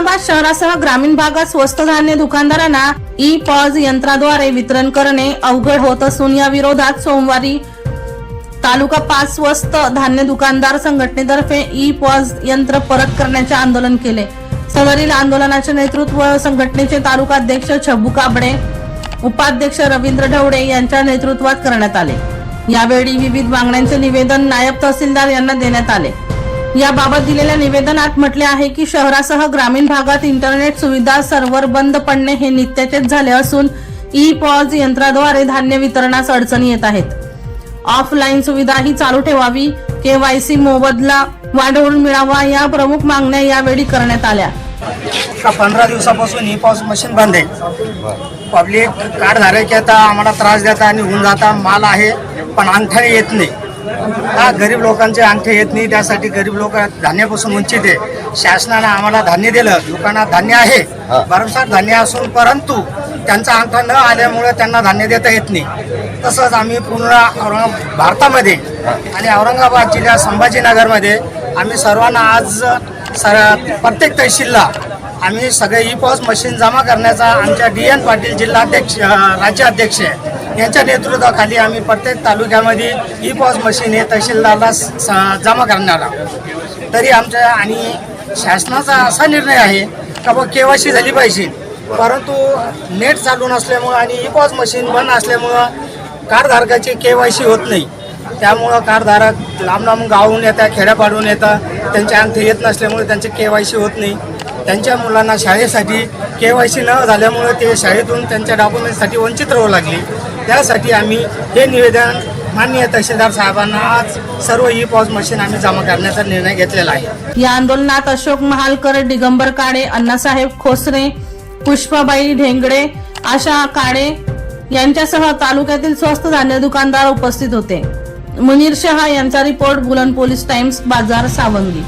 शहरासह ग्रामीण भागात स्वस्त धान्य दुकानदारांना ई पॉज यंत्राद्वारे वितरण करणे अवघड होत असून या विरोधात सोमवारी तालुका पाच स्वस्त धान्य दुकानदार संघटनेतर्फे ई पॉज यंत्र परत करण्याचे आंदोलन केले. सदरील आंदोलनाचे नेतृत्व संघटनेचे तालुका अध्यक्ष छब्बू काबडे उपाध्यक्ष रवींद्र ढवडे यांच्या नेतृत्वात करण्यात आले. यावेळी विविध मागण्यांचे निवेदन नायब तहसीलदार यांना देण्यात आले. याबाबत दिलेल्या निवेदनात म्हटले आहे की शहरासह ग्रामीण भागात इंटरनेट सुविधा सर्व्हर बंद पडणे हे नित्याचेच झाले असून ई पॉज यंत्राद्वारे धान्य वितरणास अडचणी येत आहेत. ऑफलाईन सुविधाही चालू ठेवावी केवायसी मोबदला वाढवून मिळावा या प्रमुख मागण्या यावेळी करण्यात आल्या. पंधरा दिवसापासून ही पाऊस मशीन बंद आहे. पब्लिक कार्ड धारक येता आम्हाला त्रास देता आणि होऊन जाता माल आहे पण अंगठा येत नाही. हा गरीब लोकांचे अंगठे येत नाही त्यासाठी गरीब लोक धान्यापासून वंचित आहे. शासनानं आम्हाला धान्य दिलं दुकानात धान्य आहे. भरमसाठ धान्य असून परंतु त्यांचा अंगठा न आल्यामुळे त्यांना धान्य देता येत नाही. तसंच आम्ही पूर्ण औरंगाबाद भारतामध्ये आणि औरंगाबाद जिल्ह्यात संभाजीनगरमध्ये आम्ही सर्वांना आज सर प्रत्येक तहसीलला आम्ही सगळे ई पॉस मशीन जमा करण्याचा आमच्या डी एन पाटील जिल्हाध्यक्ष राज्याध्यक्ष यांच्या नेतृत्वाखाली आम्ही प्रत्येक तालुक्यामध्ये ई पॉस मशीन हे तहसीलदारला जमा करणार आहोत. तरी आमच्या आणि शासनाचा असा निर्णय आहे का बघ केवायसी झाली पाहिजे. परंतु नेट चालू नसल्यामुळं आणि ई पॉस मशीन बंद असल्यामुळं कारधारकाची केवायसी होत नाही. त्यामुळं कारधारक लांब लांब गावून येतात खेड्यापाडून येतात. त्यांच्या अंगठी येत नसल्यामुळे त्यांची के वाय सी होत नाही. त्यांच्या मुलांना शाळेसाठी के वाय सी न झाल्यामुळे ते शाळेतून त्यांच्या डॉक्युमेंटसाठी वंचित राहू लागले. त्यासाठी आम्ही हे निवेदन माननीय तहसीलदार साहेबांना आज सर्व ई पॉज मशीन आम्ही जमा करण्याचा निर्णय घेतलेला आहे. या आंदोलनात अशोक महालकर दिगंबर काळे अण्णासाहेब खोसरे पुष्पाबाई ढेंगडे आशा काळे यांच्यासह तालुक्यातील स्वस्त धान्य दुकानदार उपस्थित होते. मुनीर शहा यांचा रिपोर्ट बुलंद पोलीस टाइम्स बाजार सावंगी.